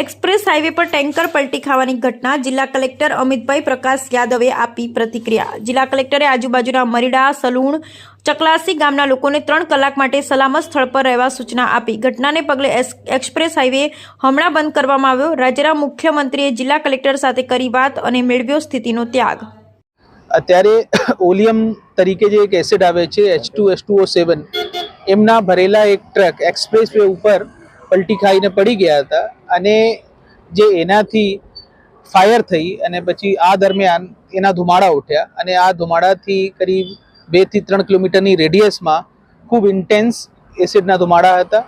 Express highway પર tanker પલટી ખાવાની ઘટના જિલ્લા કલેક્ટર અમિતભાઈ પ્રકાશ યાદવે આપી પ્રતિક્રિયા. જિલ્લા કલેક્ટરે આજુબાજુના મરીડા, સલૂણ, ચકલાસી ગામના લોકોને ત્રણ કલાક માટે સલામત સ્થળ પર રહેવા સૂચના આપી. ઘટનાને પગલે એક્સપ્રેસ હાઈવે હમણાં બંધ કરવામાં આવ્યો. રાજ્યના મુખ્યમંત્રીએ જિલ્લા કલેક્ટર સાથે કરી વાત અને મેળવ્યો સ્થિતિનો ત્યાગ. અત્યારે ઓલિયમ તરીકે જે એક એસિડ આવે છે H two H two O seven એમના ભરેલા એક ટ્રક એક્સપ્રેસ વે ઉપર પલટી ખાઈને પડી ગયા હતા. અને જે એનાથી ફાયર થઈ અને પછી આ દરમિયાન એના ધુમાડા ઉઠ્યા અને આ ધુમાડાથી કરીબ બેથી ત્રણ કિલોમીટરની રેડિયસમાં ખૂબ ઇન્ટેન્સ એસિડના ધુમાડા હતા.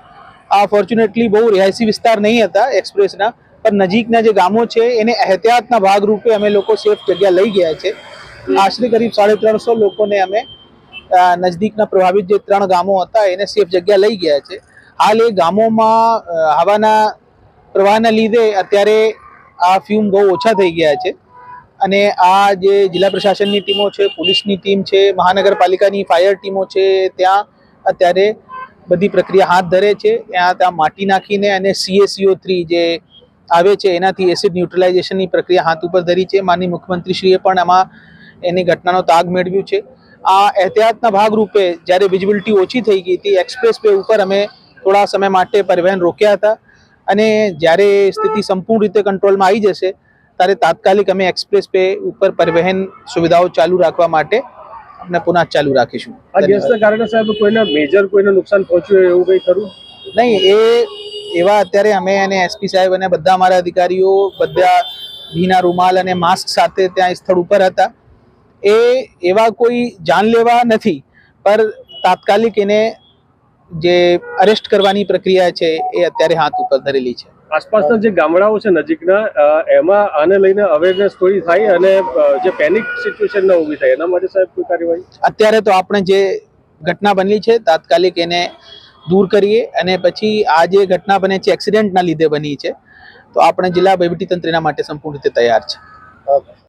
આ ફોર્ચ્યુનેટલી બહુ રિહાયસી વિસ્તાર નહીં હતા એક્સપ્રેસના પણ નજીકના જે ગામો છે એને એહતિયાતના ભાગરૂપે અમે લોકો સેફ જગ્યા લઈ ગયા છે. આશરે કરીબ સાડી ત્રણસો લોકોને અમે નજદીકના પ્રભાવિત જે ત્રણ ગામો હતા એને સેફ જગ્યા લઈ ગયા છે. હાલ એ ગામોમાં હવાના પ્રવાહના લીધે અત્યારે આ ફ્યુમ બહુ ઓછા થઈ ગયા છે. અને આ જે જિલ્લા પ્રશાસનની ટીમો છે, પોલીસની ટીમ છે, મહાનગરપાલિકાની ફાયર ટીમો છે, ત્યાં અત્યારે બધી પ્રક્રિયા હાથ ધરે છે. ત્યાં ત્યાં માટી નાખીને અને સીએસીઓ થ્રી જે આવે છે, એનાથી એસિડ ન્યુટ્રલાઇઝેશનની પ્રક્રિયા હાથ ઉપર ધરી છે. માનની મુખ્યમંત્રીશ્રીએ પણ આમાં એની ઘટનાનો તાગ મેળવ્યું છે. આ એહતિયાતના ભાગરૂપે જ્યારે વિઝિબિલિટી ઓછી થઈ ગઈ હતી એક્સપ્રેસ વે ઉપર અમે થોડા સમય માટે પરિવહન રોક્યા હતા. અને જ્યારે સ્થિતિ સંપૂર્ણ રીતે કંટ્રોલમાં આવી જશે ત્યારે તાત્કાલિક અમે એક્સપ્રેસ વે ઉપર પરિવહન સુવિધાઓ ચાલુ રાખવા માટે આપણે પુનઃ ચાલુ રાખીશું. આ ગેસના કારણે સાહેબ કોઈને મેજર કોઈને નુકસાન પહોંચ્યું એવું કંઈ ખરું? નહીં એ એવા અત્યારે અમે અને એસપી સાહેબ અને બધા અમારા અધિકારીઓ બધા ભીના રૂમાલ અને માસ્ક સાથે ત્યાં સ્થળ ઉપર હતા. એ એવા કોઈ જાનલેવા નથી પર તાત્કાલિક એને જે અરેસ્ટ કરવાની પ્રક્રિયા છે એ અત્યારે હાથ ઉપર ધરેલી છે. આસપાસના જે ગામડાઓ છે નજીકના એમાં આને લઈને અવેરનેસ થોડી થાય અને જે પેનિક સિચ્યુએશન ન ઊભી થાય એના માટે સાહેબ કોઈ કાર્યવાહી? અત્યારે તો આપણે જે ઘટના બની છે તાત્કાલિક એને દૂર કરીએ અને પછી આ જે ઘટના બને છે એક્સિડન્ટના લીધે બની છે તો આપણે જિલ્લા વહીવટી તંત્રના માટે સંપૂર્ણ રીતે તૈયાર છે.